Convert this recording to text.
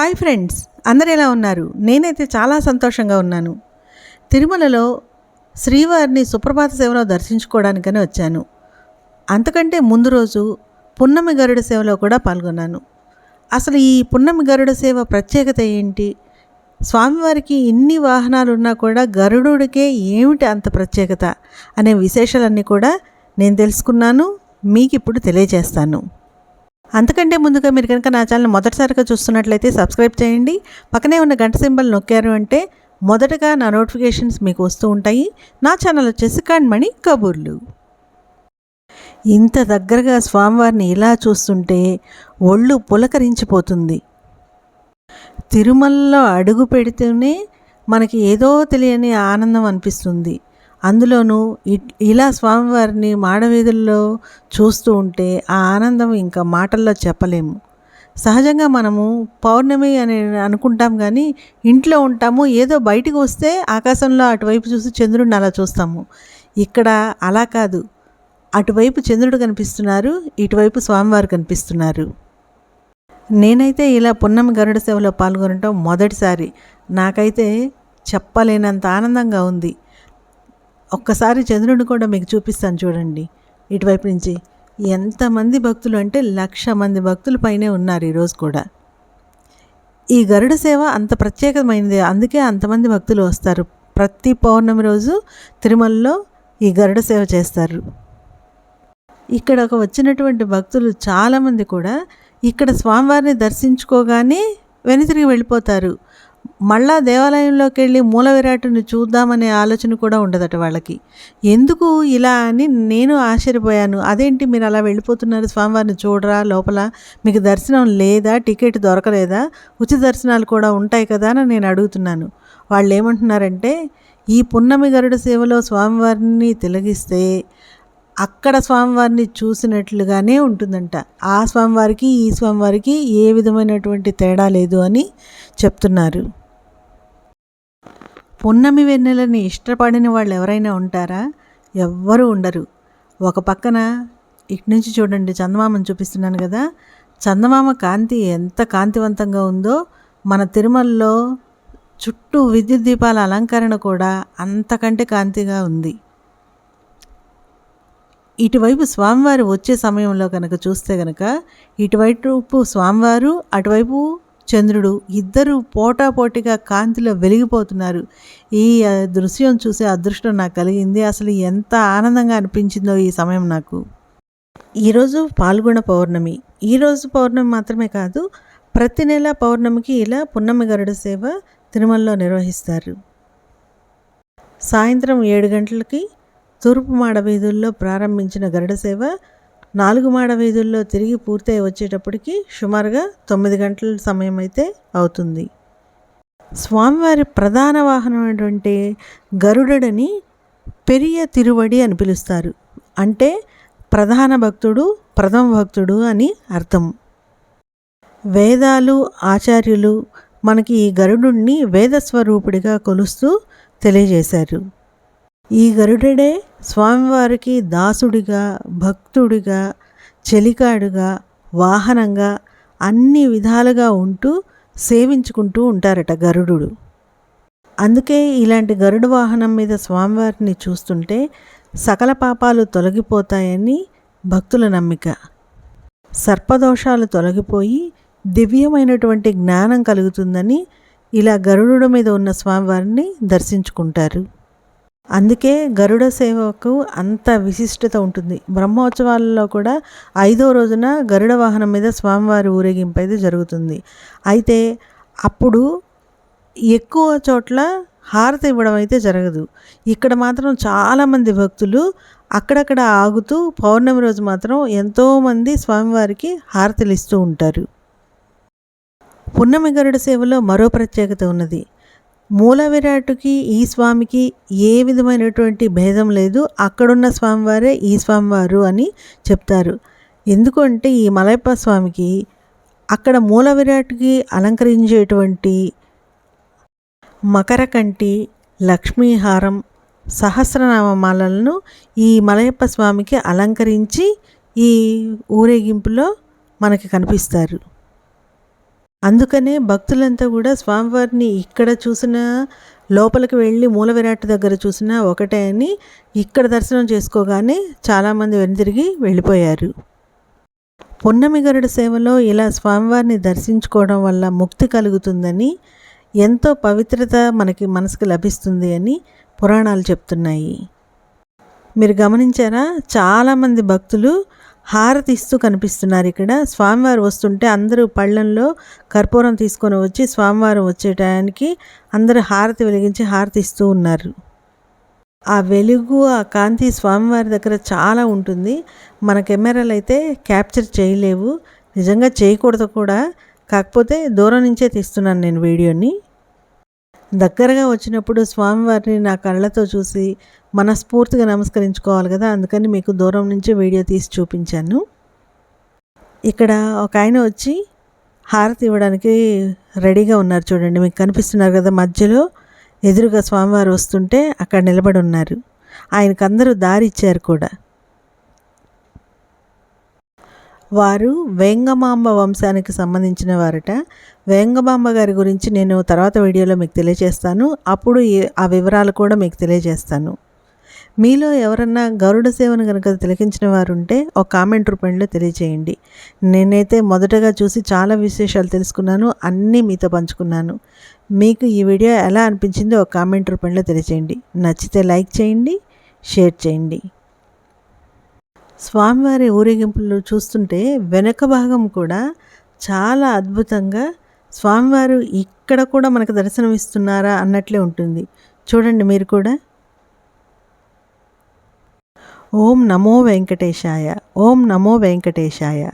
Hi friends అందరు ఎలా ఉన్నారు? నేనైతే చాలా సంతోషంగా ఉన్నాను. తిరుమలలో శ్రీవారిని సుప్రభాత సేవలో దర్శించుకోవడానికని వచ్చాను. అంతకంటే ముందు రోజు పున్నమి గరుడ సేవలో కూడా పాల్గొన్నాను. అసలు ఈ పున్నమి గరుడ సేవ ప్రత్యేకత ఏంటి? స్వామివారికి ఇన్ని వాహనాలు ఉన్నా కూడా గరుడుడికే ఏమిటి అంత ప్రత్యేకత? అనే విశేషాలన్నీ కూడా నేను తెలుసుకున్నాను మీకు ఇప్పుడు తెలియజేస్తాను. అంతకంటే ముందుగా మీరు కనుక నా ఛానల్ మొదటిసారిగా చూస్తున్నట్లయితే సబ్స్క్రైబ్ చేయండి. పక్కనే ఉన్న గంట సింబల్ నొక్కారు అంటే మొదటగా నా నోటిఫికేషన్స్ మీకు వస్తూ ఉంటాయి. నా ఛానల్ వచ్చేసి కణ్మణి కబూర్లు. ఇంత దగ్గరగా స్వామివారిని ఇలా చూస్తుంటే ఒళ్ళు పులకరించిపోతుంది. తిరుమలలో అడుగు పెడితేనే మనకి ఏదో తెలియని ఆనందం అనిపిస్తుంది. అందులోనూ ఇ- ఇలా స్వామివారిని మాడవీధుల్లో చూస్తూ ఉంటే ఆ ఆనందం ఇంకా మాటల్లో చెప్పలేము. సహజంగా మనము పౌర్ణమి అని అనుకుంటాం కానీ ఇంట్లో ఉంటాము ఏదో బయటికి వస్తే ఆకాశంలో అటువైపు చూసి చంద్రుడిని అలా చూస్తాము. ఇక్కడ అలా కాదు. అటువైపు చంద్రుడు కనిపిస్తున్నారు ఇటువైపు స్వామివారు కనిపిస్తున్నారు. నేనైతే ఇలా పున్నమి గరుడ సేవలో పాల్గొనటం మొదటిసారి. నాకైతే చెప్పలేనంత ఆనందంగా ఉంది. ఒక్కసారి చంద్రుడిని కూడా మీకు చూపిస్తాను చూడండి. ఇటువైపు నుంచి ఎంతమంది భక్తులు అంటే లక్ష మంది భక్తుల పైనే ఉన్నారు ఈరోజు కూడా. ఈ గరుడ సేవ అంత ప్రత్యేకమైనది. అందుకే అంతమంది భక్తులు వస్తారు. ప్రతి పౌర్ణమి రోజు తిరుమలలో ఈ గరుడ సేవ చేస్తారు. ఇక్కడ ఒక వచ్చినటువంటి భక్తులు చాలామంది కూడా ఇక్కడ స్వామివారిని దర్శించుకోగానే వెనుతిరిగి వెళ్ళిపోతారు. మళ్ళా దేవాలయంలోకి వెళ్ళి మూల విరాటుని చూద్దామనే ఆలోచన కూడా ఉండదట వాళ్ళకి. ఎందుకు ఇలా అని నేను ఆశ్చర్యపోయాను. అదేంటి మీరు అలా వెళ్ళిపోతున్నారు? స్వామివారిని చూడరా? లోపల మీకు దర్శనం లేదా? టికెట్ దొరకలేదా? ఉచిత దర్శనాలు కూడా ఉంటాయి కదా అని నేను అడుగుతున్నాను. వాళ్ళు ఏమంటున్నారంటే ఈ పున్నమి గరుడ సేవలో స్వామివారిని తిలగిస్తే అక్కడ స్వామివారిని చూసినట్లుగానే ఉంటుందంట. ఆ స్వామివారికి ఈ స్వామివారికి ఏ విధమైనటువంటి తేడా లేదు అని చెప్తున్నారు. పున్నమి వెన్నెలని ఇష్టపడిన వాళ్ళు ఎవరైనా ఉంటారా? ఎవ్వరూ ఉండరు. ఒక పక్కన ఇటు నుంచి చూడండి చందమామను చూపిస్తున్నాను కదా. చందమామ కాంతి ఎంత కాంతివంతంగా ఉందో మన తిరుమలలో చుట్టూ విద్యుత్ దీపాల అలంకరణ కూడా అంతకంటే కాంతిగా ఉంది. ఇటువైపు స్వామివారు వచ్చే సమయంలో కనుక చూస్తే కనుక ఇటువైపు స్వామివారు అటువైపు చంద్రుడు ఇద్దరు పోటాపోటీగా కాంతిలో వెలిగిపోతున్నారు. ఈ దృశ్యం చూసే అదృష్టం నాకు కలిగింది. అసలు ఎంత ఆనందంగా అనిపించిందో ఈ సమయం నాకు. ఈరోజు పాల్గొన పౌర్ణమి. ఈరోజు పౌర్ణమి మాత్రమే కాదు ప్రతి నెల పౌర్ణమికి ఇలా పున్నమి గరుడ సేవ తిరుమలలో నిర్వహిస్తారు. సాయంత్రం ఏడు గంటలకి తూర్పు మాడ వీధుల్లో ప్రారంభించిన గరుడ సేవ నాలుగు మాడ వీధుల్లో తిరిగి పూర్తయి వచ్చేటప్పటికి సుమారుగా తొమ్మిది గంటల సమయం అయితే అవుతుంది. స్వామివారి ప్రధాన వాహనమైనటువంటి గరుడని పెరియ తిరువడి అని పిలుస్తారు. అంటే ప్రధాన భక్తుడు ప్రథమ భక్తుడు అని అర్థం. వేదాలు ఆచార్యులు మనకి ఈ గరుడుణ్ణి వేదస్వరూపుడిగా కొలుస్తూ తెలియజేశారు. ఈ గరుడే స్వామివారికి దాసుడిగా భక్తుడిగా చెలికాడుగా వాహనంగా అన్ని విధాలుగా ఉంటూ సేవించుకుంటూ ఉంటారట గరుడు అందుకే ఇలాంటి గరుడు వాహనం మీద స్వామివారిని చూస్తుంటే సకల పాపాలు తొలగిపోతాయని భక్తుల నమ్మిక. సర్పదోషాలు తొలగిపోయి దివ్యమైనటువంటి జ్ఞానం కలుగుతుందని ఇలా గరుడు మీద ఉన్న స్వామివారిని దర్శించుకుంటారు. అందుకే గరుడ సేవకు అంత విశిష్టత ఉంటుంది. బ్రహ్మోత్సవాలలో కూడా ఐదో రోజున గరుడ వాహనం మీద స్వామివారి ఊరేగింపు అయితే జరుగుతుంది. అయితే అప్పుడు ఎక్కువ చోట్ల హారతి ఇవ్వడం అయితే జరగదు. ఇక్కడ మాత్రం చాలామంది భక్తులు అక్కడక్కడ ఆగుతూ పౌర్ణమి రోజు మాత్రం ఎంతోమంది స్వామివారికి హారతులు ఇస్తూ ఉంటారు. పున్నమి గరుడ సేవలో మరో ప్రత్యేకత ఉన్నది. మూల విరాటుకి ఈ స్వామికి ఏ విధమైనటువంటి భేదం లేదు. అక్కడున్న స్వామివారే ఈ స్వామివారు అని చెప్తారు. ఎందుకంటే ఈ మలయప్ప స్వామికి అక్కడ మూల విరాట్కి అలంకరించేటువంటి మకరకంటి లక్ష్మీహారం సహస్రనామమాలలను ఈ మలయప్ప స్వామికి అలంకరించి ఈ ఊరేగింపులో మనకి కనిపిస్తారు. అందుకనే భక్తులంతా కూడా స్వామివారిని ఇక్కడ చూసిన లోపలికి వెళ్ళి మూల విరాట్ దగ్గర చూసినా ఒకటే అని ఇక్కడ దర్శనం చేసుకోగానే చాలామంది వెనుతిరిగి వెళ్ళిపోయారు. పున్నమి గరుడ సేవలో ఇలా స్వామివారిని దర్శించుకోవడం వల్ల ముక్తి కలుగుతుందని ఎంతో పవిత్రత మనకి మనసుకు లభిస్తుంది అని పురాణాలు చెప్తున్నాయి. మీరు గమనించారా? చాలామంది భక్తులు హారతి ఇస్తూ కనిపిస్తున్నారు ఇక్కడ. స్వామివారు వస్తుంటే అందరూ పళ్ళంలో కర్పూరం తీసుకొని వచ్చి స్వామివారు వచ్చే టయానికి అందరూ హారతి వెలిగించి హారతి ఇస్తూ ఉన్నారు. ఆ వెలుగు ఆ కాంతి స్వామివారి దగ్గర చాలా ఉంటుంది. మన కెమెరాలు అయితే క్యాప్చర్ చేయలేవు. నిజంగా చేయకూడదు కూడా. కాకపోతే దూరం నుంచే తీస్తున్నాను నేను వీడియోని. దగ్గరగా వచ్చినప్పుడు స్వామివారిని నా కళ్ళతో చూసి మనస్ఫూర్తిగా నమస్కరించుకోవాలి కదా అందుకని మీకు దూరం నుంచి వీడియో తీసి చూపించాను. ఇక్కడ ఒక ఆయన వచ్చి హారతి ఇవ్వడానికి రెడీగా ఉన్నారు చూడండి మీకు కనిపిస్తున్నారు కదా మధ్యలో ఎదురుగా స్వామివారు వస్తుంటే అక్కడ నిలబడి ఉన్నారు. ఆయనకు అందరూ దారి ఇచ్చారు కూడా. వారు వేంగమాంబ వంశానికి సంబంధించిన వారట. వేంగమాంబ గారి గురించి నేను తర్వాత వీడియోలో మీకు తెలియజేస్తాను. అప్పుడు ఆ వివరాలు కూడా మీకు తెలియజేస్తాను. మీలో ఎవరన్నా గరుడ సేవను కనుక తిలకించిన వారు ఉంటే ఒక కామెంట్ రూపంలో తెలియజేయండి. నేనైతే మొదటగా చూసి చాలా విశేషాలు తెలుసుకున్నాను. అన్నీ మీతో పంచుకున్నాను. మీకు ఈ వీడియో ఎలా అనిపించిందో ఒక కామెంట్ రూపంలో తెలియజేయండి. నచ్చితే లైక్ చేయండి షేర్ చేయండి. స్వామివారి ఊరేగింపులు చూస్తుంటే వెనక భాగం కూడా చాలా అద్భుతంగా స్వామివారు ఇక్కడ కూడా మనకు దర్శనం ఇస్తున్నారా అన్నట్లే ఉంటుంది. చూడండి మీరు కూడా. ఓం నమో వెంకటేశాయ. ఓం నమో వెంకటేశాయ.